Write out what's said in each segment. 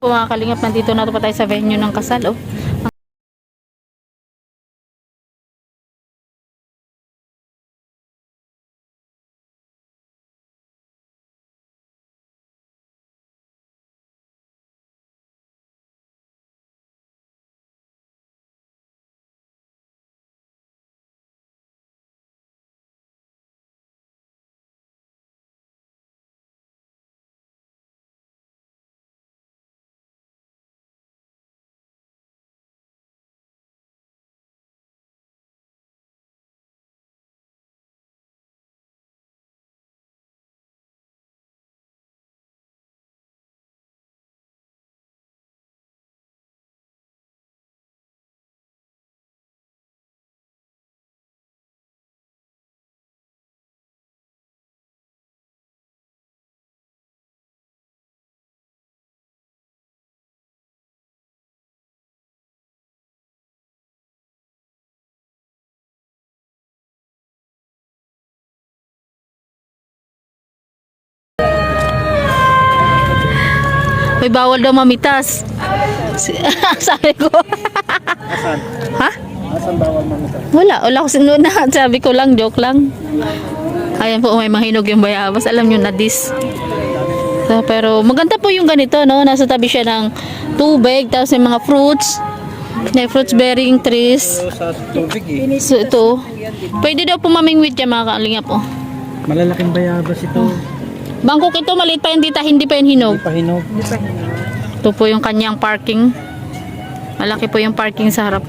Mga kalingap, nandito na po tayo sa venue ng kasal. Oh. May bawal daw mamitas. Sabi ko. Ha? Asan bawal mamita? Wala, wala ko sinuna. Sabi ko lang, joke lang. Ayan po, may mahinog yung bayabas. Alam nyo na this. So, pero maganda po yung ganito, no? Nasa tabi siya ng tubig, tapos may mga fruits. May fruits bearing trees. Eh. So, ito. Pwede daw po mamingwit yan, mga kalingap, oh. Malalaking bayabas ito. Bangkok ito, maliit pa yung dita, hindi pa yung hinog. Hindi pa hinog. Ito po yung kanyang parking. Malaki po yung parking sa harap.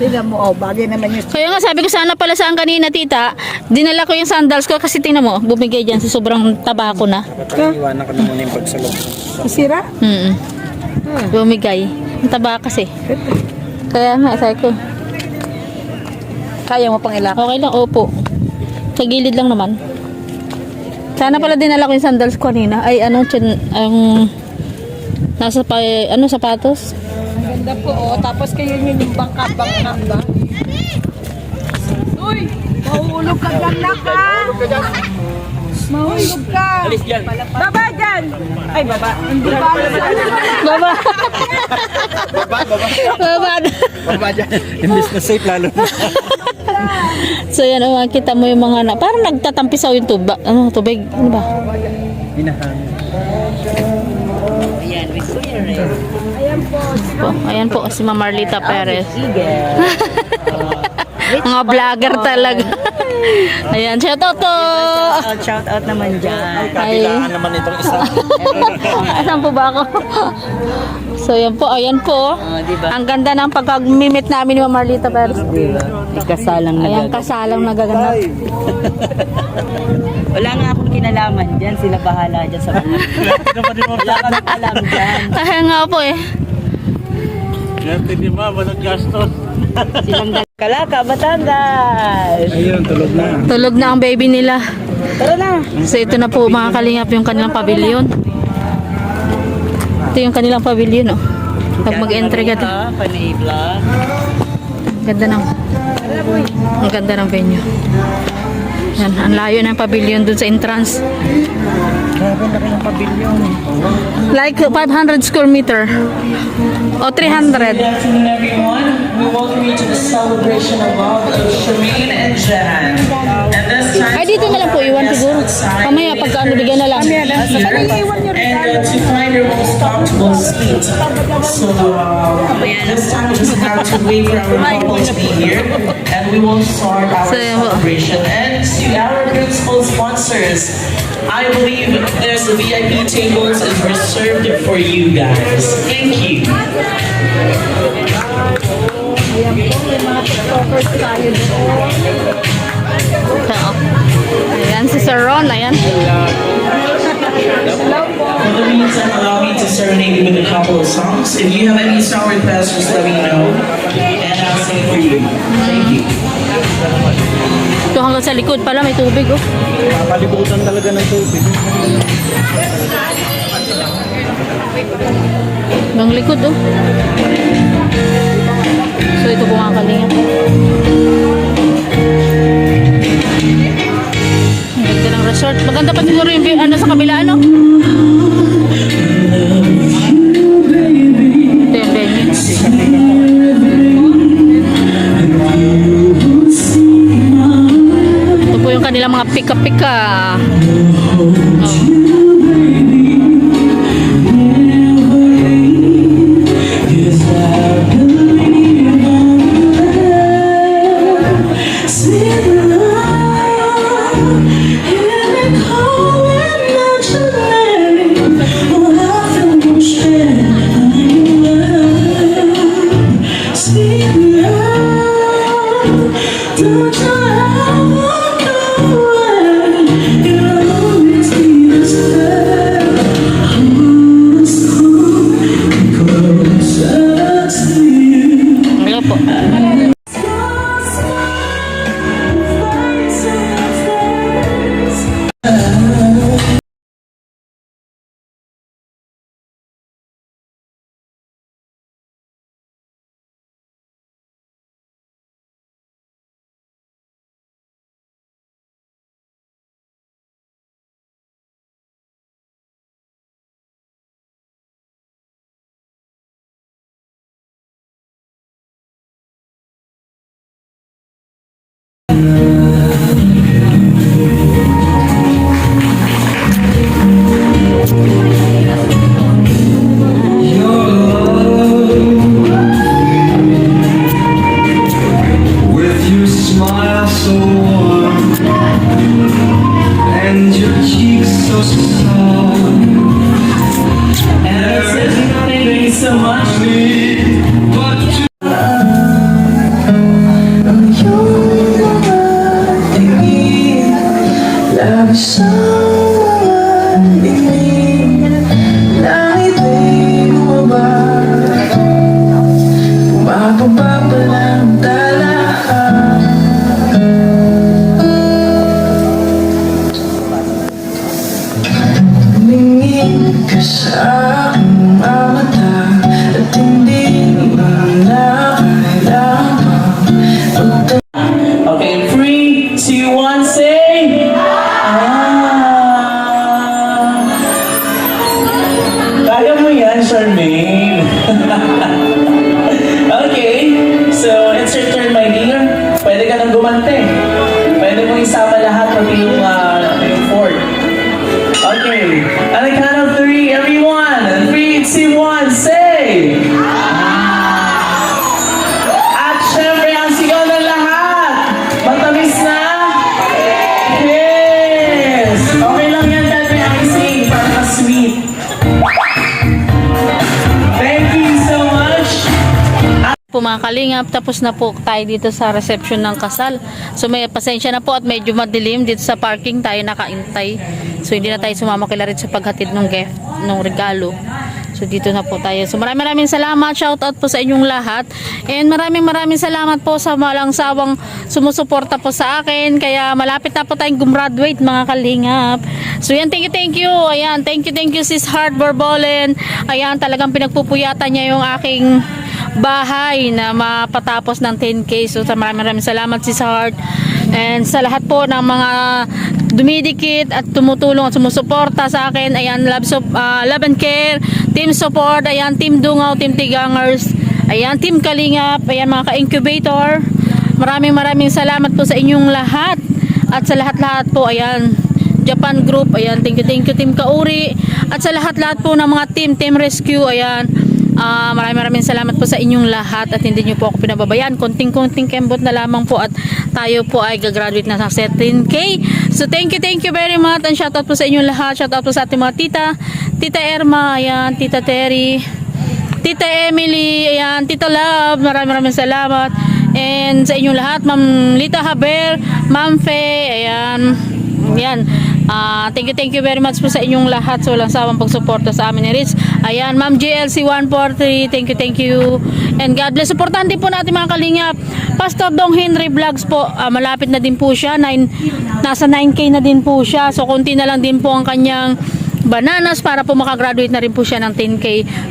Tingnan mo, oh, bagay naman yung Kaya nga sabi ko sana pala saan kanina tita, dinala ko yung sandals ko kasi tingnan mo, bumigay dyan sa sobrang tabako na. Dapat iwanan ko na muna yung pagsalog. sira. Mm Bumigay. Ang taba kasi. Kaya nga, sabi ko, Kaya mo pang ilak. okay lang, opo. Sa gilid lang naman. Sana pala dinala ko yung sandals ko kanina. Ay, ano, chin, ang, nasa pa, ano, sapatos? Ang ganda po, oh. Tapos kayo yun yung bangka-bangka ba? Uy! Mahulog ka dyan, naka! Mahulog ka! Alis dyan. Baba dyan! Ay, baba. Hindi ba? Baba. Baba, baba. Baba. Baba dyan. Imbis na safe lalo na. So yan, oh, makita mo yung mga na, parang nagtatampisaw yung tuba, ano, tubig, ano ba? Hinahangin. Po, ayan po, si Ma'am Marlita Perez. mga vlogger talaga. ayan, shout out to! Shout out naman dyan. Kabilaan naman itong isa. Asan po ba ako? So yan po, ayan po. Ang ganda ng pagkag-mimit namin ni Ma'am Marlita Perez. Kasalang Ayan, kasalang nagaganap. Wala nga akong kinalaman dyan. Sila bahala dyan sa mga. Wala kami alam dyan. Kaya nga po eh. Yan, hindi ma, walang gastos. Silang Kalaka, Batangas! Ayun, tulog na. Tulog na ang baby nila. Tara na! So ito na po mga kalingap yung kanilang pavilion. Ito yung kanilang pavilion oh. Pag mag-entry ka vlog. Ganda ng Ang ganda ng venue. Yan, ang layo ng pavilion dun sa entrance. Grabe laki ng pavilion. Like 500 square meter. O 300. Good afternoon, everyone. We welcome you to the celebration of love of and Jan. And this time, Ay, dito na lang po iwan siguro. Mamaya pagka ano, bigyan na lang. here and uh, to find your most comfortable seat. So uh, this time we just have to wait for our couple to be here, and we will start our So, yun po. celebration. And to our principal sponsors, I believe there's a VIP tables is reserved for you guys. Thank you. Oo. Ayan, si Sir Ron. Ayan. Allow me to serenade you with a couple of songs. If you have any song requests, just let me know, and I'll sing for you. Thank you. Ito hanggang sa likod pala, may tubig oh. Papalibutan talaga ng tubig. Yung likod oh. So ito po. Ang ganda ng ng resort. Maganda pa siguro yung view, ano sa kabila, ano? Mga pika-pika. Oh. Don't Charmaine. okay, so it's your my dear. Pwede ka nang gumante. Pwede mo isama lahat pati yung, uh, yung fourth. Okay, on mga kalingap, tapos na po tayo dito sa reception ng kasal. So may pasensya na po at medyo madilim dito sa parking tayo nakaintay. So hindi na tayo sumama kila rin sa paghatid ng gift, ng regalo. So dito na po tayo. So maraming maraming salamat, shout out po sa inyong lahat. And maraming maraming salamat po sa malang sawang sumusuporta po sa akin. Kaya malapit na po tayong gumraduate mga kalingap. So yan, thank you, thank you. Ayan, thank you, thank you sis Heart Borbolen. Ayan, talagang pinagpupuyatan niya yung aking bahay na mapatapos ng 10K. So maraming maraming salamat sis Heart. And sa lahat po ng mga dumidikit at tumutulong at sumusuporta sa akin. Ayan, love, so, ah, love and care, team support, ayan, team Dungaw, team Tigangers, ayan, team Kalingap, ayan mga ka-incubator. Maraming maraming salamat po sa inyong lahat. At sa lahat-lahat po, ayan, Japan Group, ayan, thank you, thank you, Team Kauri. At sa lahat-lahat po ng mga team, Team Rescue, ayan, Ah, maraming maraming salamat po sa inyong lahat at hindi niyo po ako pinababayaan. Konting-konting kembot na lamang po at tayo po ay gagraduate na sa 17K. So thank you, thank you very much and shout out po sa inyong lahat. Shout out po sa ating mga tita, Tita Erma, ayan, Tita Terry, Tita Emily, ayan, Tita Love, maraming maraming salamat. And sa inyong lahat, Ma'am Lita Haber, Ma'am Fe, ayan, ayan. Ah, thank you, thank you very much po sa inyong lahat sa walang sawang pagsuporta sa amin ni Rich. Ayan, Ma'am GLC 143, thank you, thank you. And God bless. Supportahan din po natin mga kalingap. Pastor Dong Henry Vlogs po, ah, malapit na din po siya. Nine, nasa 9K na din po siya. So, konti na lang din po ang kanyang bananas para po makagraduate na rin po siya ng 10K.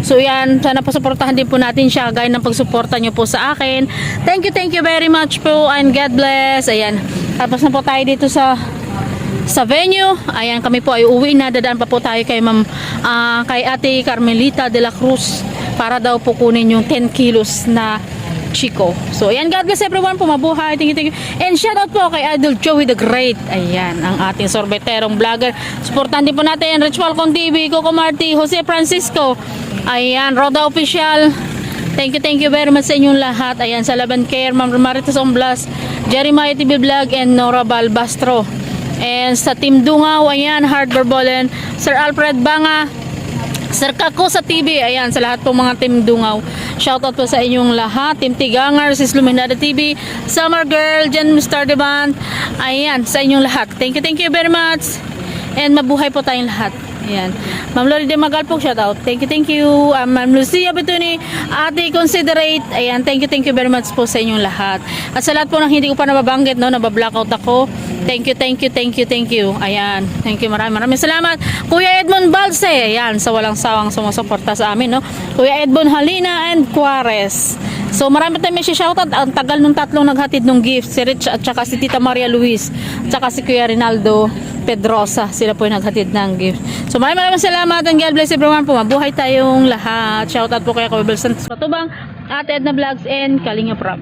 So yan, sana po suportahan din po natin siya gaya ng pagsuporta niyo po sa akin. Thank you, thank you very much po and God bless. Ayan, tapos na po tayo dito sa sa venue. Ayan, kami po ay uwi na. Dadaan pa po tayo kay Ma'am, ah, kay Ate Carmelita de la Cruz para daw po kunin yung 10 kilos na Chico. So, ayan, God bless everyone po. Mabuhay. Thank you, thank you. And shout out po kay Idol Joey the Great. Ayan, ang ating sorbeterong vlogger. Supportan din po natin Rich Falcon TV, Coco Marti, Jose Francisco. Ayan, Roda Official. Thank you, thank you very much sa inyong lahat. Ayan, sa Laban Care, Ma'am Marites Omblas, Jeremiah TV Vlog, and Nora Balbastro. And sa Team Dungaw, ayan, Hard Barbolen, Sir Alfred Banga, Sir Kako sa TV, ayan, sa lahat po mga Team Dungaw. Shoutout po sa inyong lahat. Team Tigangar, Sis Luminada TV, Summer Girl, Jan Mr. Devan, ayan, sa inyong lahat. Thank you, thank you very much. And mabuhay po tayong lahat. Ayan. Ma'am Lori de Magalpong, shout out. Thank you, thank you. Um, Ma'am Lucia Betuni, Ate Considerate. Ayan, thank you, thank you very much po sa inyong lahat. At sa lahat po ng hindi ko pa nababanggit, no, nabablackout ako. Thank you, thank you, thank you, thank you. Ayan, thank you, maraming maraming salamat. Kuya Edmond Balse, ayan, sa walang sawang sumusuporta sa amin, no. Kuya Edmond Halina and Juarez. So marami tayong may shoutout. Ang tagal nung tatlong naghatid ng gift. Si Rich at saka si Tita Maria Luis. At saka si Kuya Rinaldo Pedrosa. Sila po yung naghatid ng gift. So maraming maraming salamat and God bless everyone po. Mabuhay tayong lahat. Shoutout po kaya Kuya Bel Santos Patubang, Ate Edna Vlogs and Kalinga Prab.